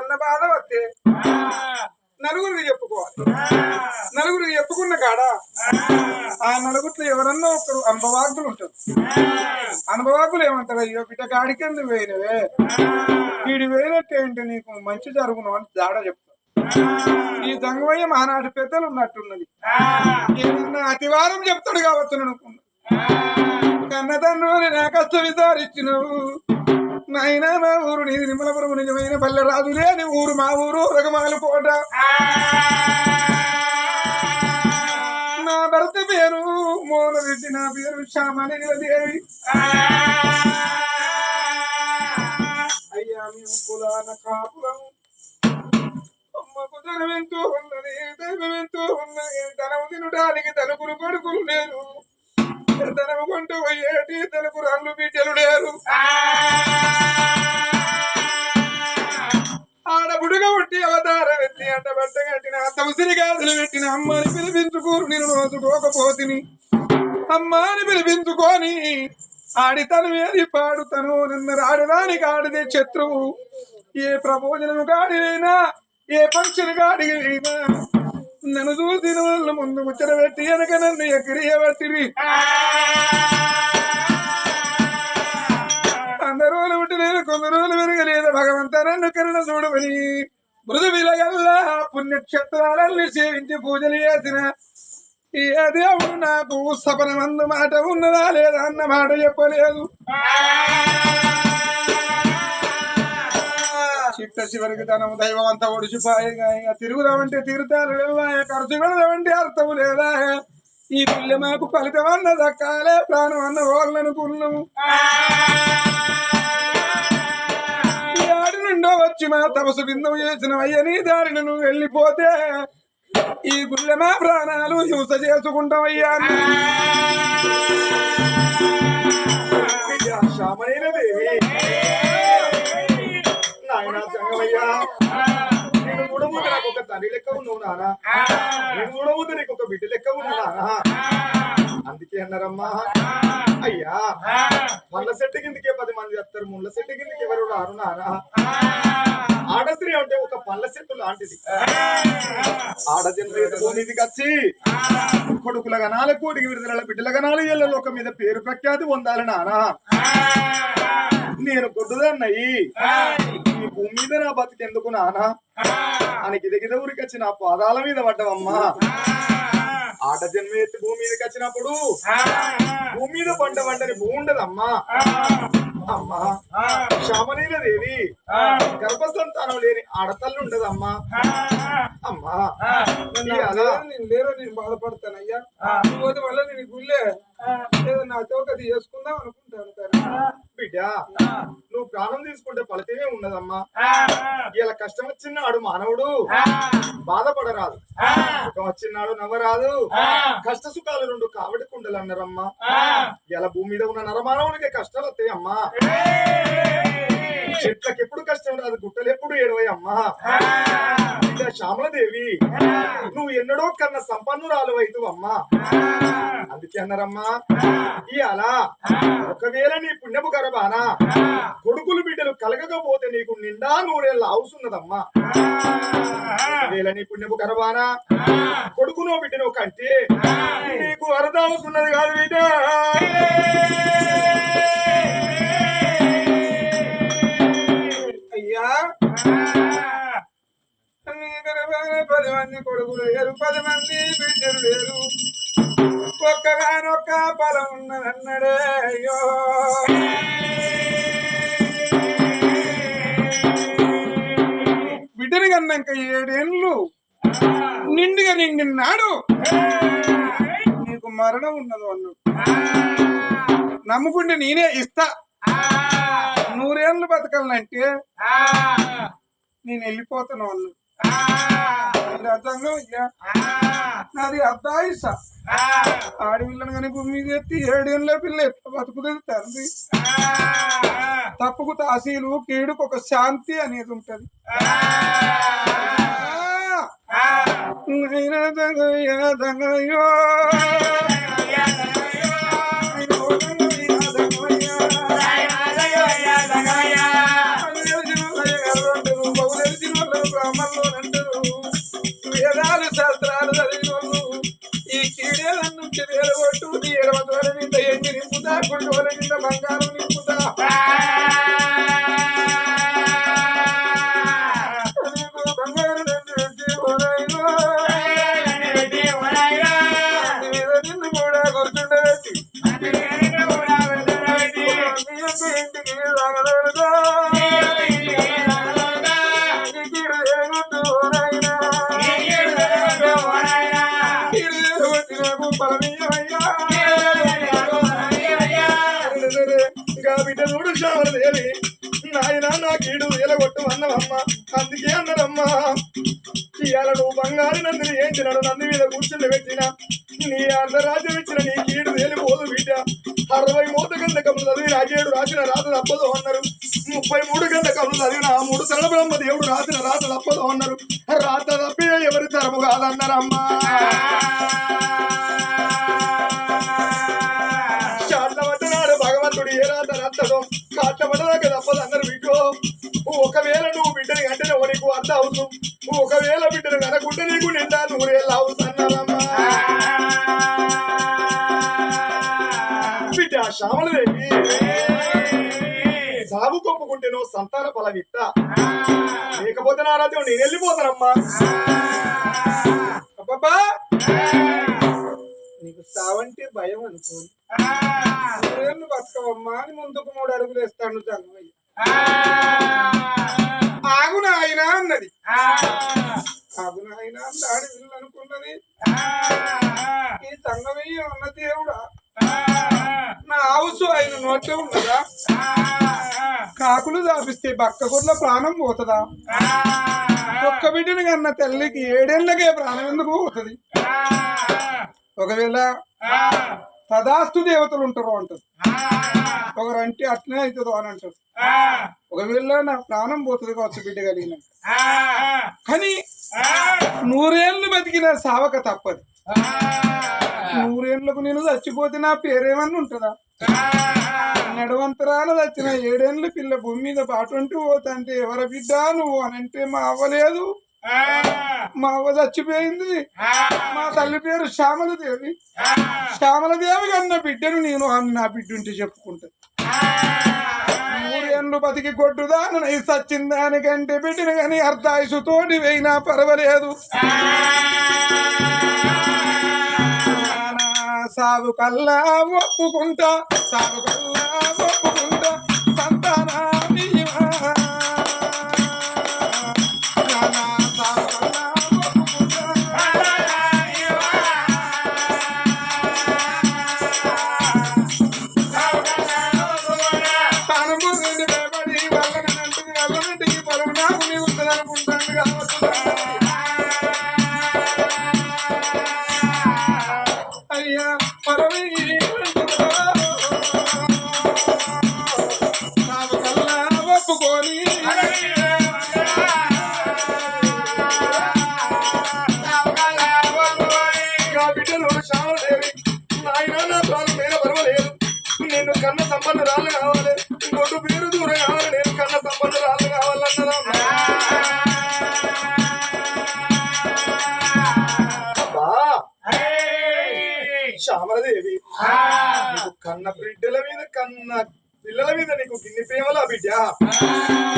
ఏదన్నా బాధ వస్తే నలుగురికి చెప్పుకోవాలి. నలుగురికి చెప్పుకున్న కాడ ఆ నలుగురిలో ఎవరన్నా ఒకరు అనుభవాగ్గులు ఉంటారు. అనుభవాగ్గులు ఏమంటారు? అయ్యో బిడ్డ కాడికెందుకు పోయినవే వీడి పోయినట్టు ఏంటి నీకు? మంచి జరుగును అని జాడ చెప్తారు. ఈ దంగమయ్య మానాటి పెద్దలు ఉన్నట్టున్నది. అతివారం చెప్తాడు కావచ్చు అనుకున్నా కన్న తండ్రి నా కష్ట విచారించినవు నాయన మా ఊరు నీది నిమ్మలపురం నిజమైన పల్లె రాదు నీ ఊరు మా ఊరు రకమాలు కోట. నా భర్త పేరు మోనరెడ్డి నా పేరు శ్యామలింగదేవి అయ్యా మేము కులాన కాపురం. అమ్మకు ధనం ఎంతో ఉన్నది దైవం ఎంతో ఉన్నది. ధనము తినడానికి తలుపులు కొడుకులు లేరు. ధనము కొంటూ పోయేటి తలుపు రాళ్ళు బిడ్డలు లేరు. ఆడబుడుగా ఉంటే అవతారం ఎత్తి అంట బట్ట కట్టిన తమసిరి గాజులు పెట్టిన అమ్మని పిలిపించుకోరు నేను రోజుకోకపోతిని. అమ్మాని పిలిపించుకొని ఆడితను ఏది పాడుతను నిన్న రాడడానికి ఆడిదే శత్రువు. ఏ ప్రబోజనము గాడినైనా ఏ ఫంక్షన్ అయినా నన్ను చూసిన వాళ్ళు ముందు ముచ్చట పెట్టి వెనక నన్ను ఎగిరియబట్టిరి. అందరూ ఉంటే నేను కొంత రోజులు పెరగలేదు భగవంత నన్ను కరుణ చూడమని. మృదు విలగల్లా పుణ్యక్షేత్రాలన్నీ సేవించి పూజలు చేసిన. ఏ దేవుడు నాకు సపనమందు మాట ఉన్నదా లేదా అన్న మాట చెప్పలేదు. చిట్ట చివరికి ధనము దైవం అంతా ఒడిచిపోయేగా తిరుగుదామంటే తీరుతారు ఖర్చు పెడదామంటే అర్థము లేదా? ఈ పిల్ల మాకు ఫలితం అన్న దక్కాలే ప్రాణం అన్న వాళ్ళనుకున్నాము ఈ ఆడి నుండో వచ్చి మా తపసు బిందం చేసిన అయ్యని దారిని నువ్వు వెళ్ళిపోతే ఈ గుళ్ళె మా ప్రాణాలు హింస చేసుకుంటామయ్యా శ్యామలైన ఆయన నాయన సంగమయ్యా నేను చూడబోతే నాకు ఒక తల్లి లెక్క ఉన్నావు నానా నేను చూడబోతే నీకు ఒక బిడ్డ లెక్క ఉన్నావు నానా అందుకే అన్నారమ్మా. అయ్యా పండ్ల సెట్టు కిందకే పది మంది వస్తారు ముళ్ళ సెట్టు కిందకి ఎవరు రారు నారా ఆడస్త్రీ అంటే ఒక పండ్ల చెట్టు లాంటిది. ఆడజన్మ భూమిదికి కచ్చి కొడుకుల గణాల కోడికి విడుదల బిడ్డల గనాలు ఎల్ల లోకం మీద పేరు ప్రఖ్యాతి పొందాలి నానా? నేను గొడ్డుదన్నయ్యి ఈ భూమి మీద నా బతికెందుకు నానా అని గిదగిద ఊరికి వచ్చి నా పాదాల మీద పడ్డవమ్మా. ఆట జన్మ ఎత్తి భూమి మీదకి వచ్చినప్పుడు భూమి మీద పంట పంటని భూమి ఉండదమ్మా అమ్మా శ్యామనీల దేవి గర్భసంతానం లేని ఆడతల్లు ఉండదమ్మా అమ్మా. నేను లేరో నేను పోతే వల్ల నేను గుళ్ళే. ఏదో నా చౌకది చేసుకుందాం అనుకుంటాను. బిడ్డ నువ్వు ప్రాణం తీసుకుంటే ఫలితమే ఉన్నదమ్మా ఇలా కష్టం వచ్చినాడు మానవుడు. బాధపడరాదు. సుఖం వచ్చినాడు నవ్వరాదు. కష్ట సుఖాలు రెండు కావడి కుండలు అన్నారమ్మా ఇలా భూమి మీద ఉన్న నరమానవునికి కష్టాలు వస్తాయి అమ్మా చెట్లకు ఎప్పుడు కష్టం రాదు గుట్టలు ఎప్పుడు ఏడవై అమ్మా. శ్యామలదేవి నువ్వు ఎన్నడో కన్నా సంపన్నురాలు అవుతూ అమ్మా అందుకే అన్నారమ్మా ఇవాళ ఒకవేళ నీ పుణ్యపు గర్భాన కొడుకులు బిడ్డలు కలగకపోతే నీకు నిండా నూరేళ్ళ అవుతున్నదమ్మా ఒకవేళ నీ పుణ్యపు గర్భాన కొడుకునో బిడ్డనో కంటే నీకు వరద అవుతున్నది కాదు బిడ్డ. కొడుకులు లేరు పది మంది బిడ్డలు లేరు. ఒక్కగానొక్క ఫలం ఉన్నదన్నడే. అయ్యో. బిడ్డని కన్నాక ఏడేళ్ళు. నిండుగా నిండినాడు నీకు మరణం ఉన్నది అన్ను. నమ్ముకుంటే నేనే ఇస్తా. నూరేళ్ళు బతకాలంటే నేను వెళ్ళిపోతాను అయ్యా నాది అర్ధాయుస ఆడపిల్లను కానీ భూమి మీద ఎత్తి ఏడేళ్ళ పిల్ల ఎట్లా బతుకుతుంది తండ్రి? తప్పుకు తాసీలు కీడుకు ఒక శాంతి అనేది ఉంటది. దంగయ్య శాస్త్రాలు చదివినోళ్ళు ఈ కీడేల నుంచి వేలగొట్టు నీ ఎడమ ద్వారా నీ దయ్యం నింపుతా గుండెల ఎలగొట్టు అన్నవమ్మ అందుకే అన్నదమ్మా ఇవాళ నువ్వు బంగారు నందిని ఏంచినాడు నంది మీద కూర్చుని పెట్టిన. నీ అర్ధరాజ్యం ఇచ్చిన నీ కీడు తేలిపోదు బిడ్డ. అరవై మూడు గంటకములు చదివిన అజేడు రాసిన రాత తప్పదు అన్నారు. ముప్పై మూడు గంటకములు చదివిన ఆ మూడు సరళ బ్రహ్మ దేవుడు రాసిన రాత తప్పదు అన్నారు. రాత తప్పి ఎవరి తరము కాదన్నారమ్మా. భగవంతుడు ఏ రాత రాస్తాడో కాట్లబడ్డదాకా తప్పదు అందరు ఒకవేళ నువ్వు బిడ్డని కంటే నీకు అంత అవసరం ఒకవేళ బిడ్డను కనకుంటే నీకు నిండా నూరేళ్ళు అవసరం బిడ్డ శ్యామలదేవి సాగు కొప్పుకుంటేనో సంతాన ఫలమిత్త లేకపోతే నా రాజ్యం నేను వెళ్ళిపోతానమ్మా. అబ్బబ్బా. నీకు సావంటే భయం అనుకో. బతకవమ్మా అని ముందుకు మూడు అడుగులు వేస్తాను జంగమయ్య. ఆగు నాయన అన్నది. ఆగు నాయన దాడి వీళ్ళు అనుకున్నది ఈ సంగమయ్య ఉన్న దేవుడా? నా హౌస్ ఆయన నోట్లో ఉన్నదా? కాకులు దాపిస్తే బక్క గుడ్ల ప్రాణం పోతుందా? ఒక్క బిడ్డను కన్న తల్లికి ఏడేళ్ళకే ప్రాణం ఎందుకు పోతుంది? ఒకవేళ తదాస్తు దేవతలు ఉంటారు అంటారు. ఒకరంటే అట్లనే అవుతుందో అని అంటారు. ఒకవేళ నా ప్రాణం పోతుంది కావచ్చు బిడ్డ కలిగినాక కానీ నూరేళ్ళు బతికిన సావక తప్పదు. నూరేళ్ళకు నేను చచ్చిపోతే నా పేరేమన్నా ఉంటుందా? నడవంతరాలు చచ్చిన ఏడేళ్ళ పిల్ల భూమి మీద పాటుంటూ పోతంటే ఎవరి బిడ్డ నువ్వు అని అంటే మా అవ్వలేదు మా అవ్వ చచ్చిపోయింది. మా తల్లి పేరు శ్యామలదేవి. శ్యామలదేవి కన్న బిడ్డను నేను అని నా బిడ్డ ఉంటే చెప్పుకుంటా. మూడేళ్ళు బతికి కొట్టుదా నన్ను సచ్చిన దానికంటే బిడ్డను కానీ అర్ధాయుసుతోటి వేయినా పర్వాలేదు. సాగు కల్లా ఒప్పుకుంటా సాగు కల్లా ఒప్పుకుంటా. నీకు